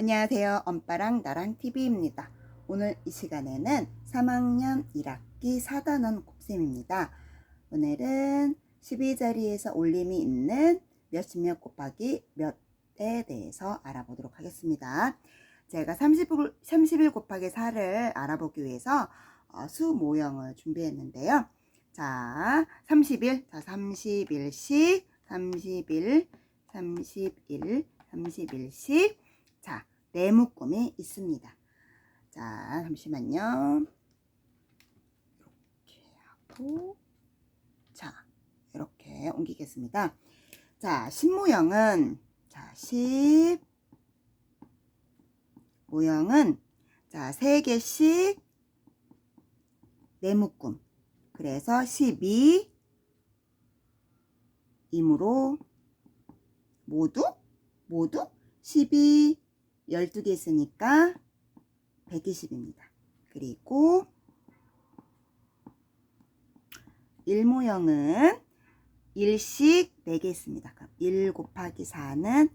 안녕하세요. 엄빠랑 나랑 TV입니다. 오늘 이 시간에는 3학년 1학기 4단원 곱셈입니다. 오늘은 12자리에서 올림이 있는 몇십몇 곱하기 몇에 대해서 알아보도록 하겠습니다. 제가 30일, 31 곱하기 4를 알아보기 위해서 어, 수 모형을 준비했는데요. 자, 30일, 자, 30일씩, 30일, 31, 31씩, 자, 네 묶음이 있습니다. 자, 잠시만요. 이렇게 하고, 자, 이렇게 옮기겠습니다. 자, 10 모형은, 자, 10 모형은, 자, 3개씩 네 묶음. 그래서 12 이므로 모두 모두 12 12개 있으니까 120입니다. 그리고 1모형은 1씩 4개 있습니다. 그럼 1 곱하기 4는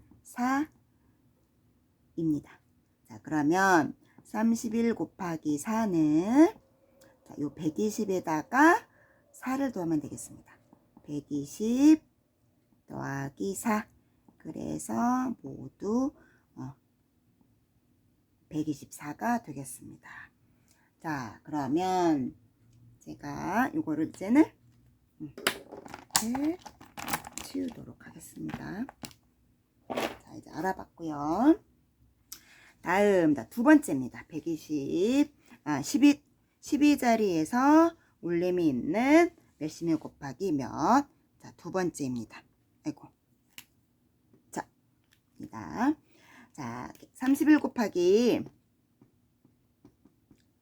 4입니다. 자, 그러면 31 곱하기 4는 자, 요 120에다가 4를 더하면 되겠습니다. 120 더하기 4. 그래서 모두 어, 124가 되겠습니다. 자, 그러면 제가 이거를 이제는 음, 이렇게 치우도록 하겠습니다. 자, 이제 알아봤고요. 다음, 두 번째입니다. 120, 아, 12, 12자리에서 올림이 있는 몇십몇 곱하기 몇. 자, 두 번째입니다. 아이고. 자, 입니다. 자, 31 곱하기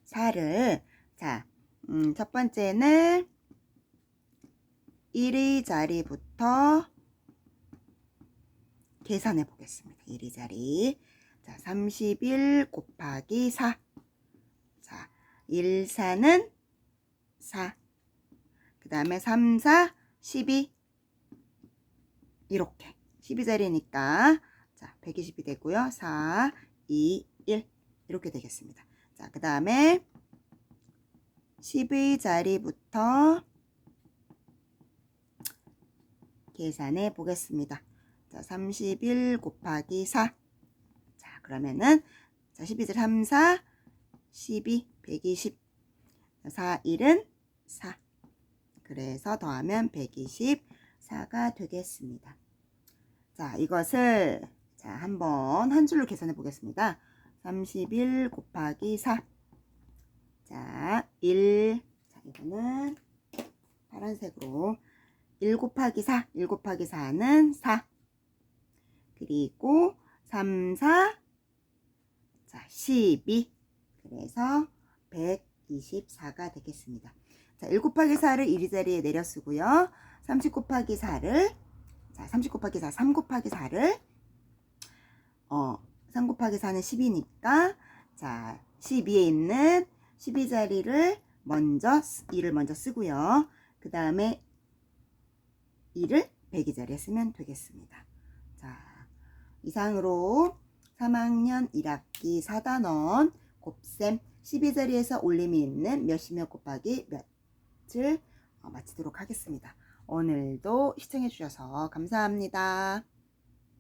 4를, 자, 음, 첫 번째는 1의 자리부터 계산해 보겠습니다. 1의 자리. 자, 31 곱하기 4. 자, 1, 4는 4. 그 다음에 3, 4, 12. 이렇게. 12자리니까. 자, 120이 되고요. 4, 2, 1. 이렇게 되겠습니다. 자, 그 다음에 10의 자리부터 계산해 보겠습니다. 자, 31 곱하기 4. 자, 그러면은, 자, 12절 3, 4, 12, 120. 4, 1은 4. 그래서 더하면 124가 되겠습니다. 자, 이것을 자, 한번 한 줄로 계산해 보겠습니다. 31 곱하기 4. 자, 1. 자, 이거는 파란색으로 1 곱하기 4. 1 곱하기 4는 4. 그리고 3, 4. 자, 12. 그래서 124가 되겠습니다. 자, 1 곱하기 4를 1위 자리에 내려 쓰고요. 30 곱하기 4를 자, 30 곱하기 4, 3 곱하기 4를 어, 3 곱하기 4는 10이니까 자, 12에 있는 12 자리를 먼저 2를 먼저 쓰고요. 그 다음에 2를 100이 자리에 쓰면 되겠습니다. 자, 이상으로 3학년 1학기 4단원 곱셈 12자리에서 올림이 있는 몇이몇 곱하기 몇을 어, 마치도록 하겠습니다. 오늘도 시청해 주셔서 감사합니다.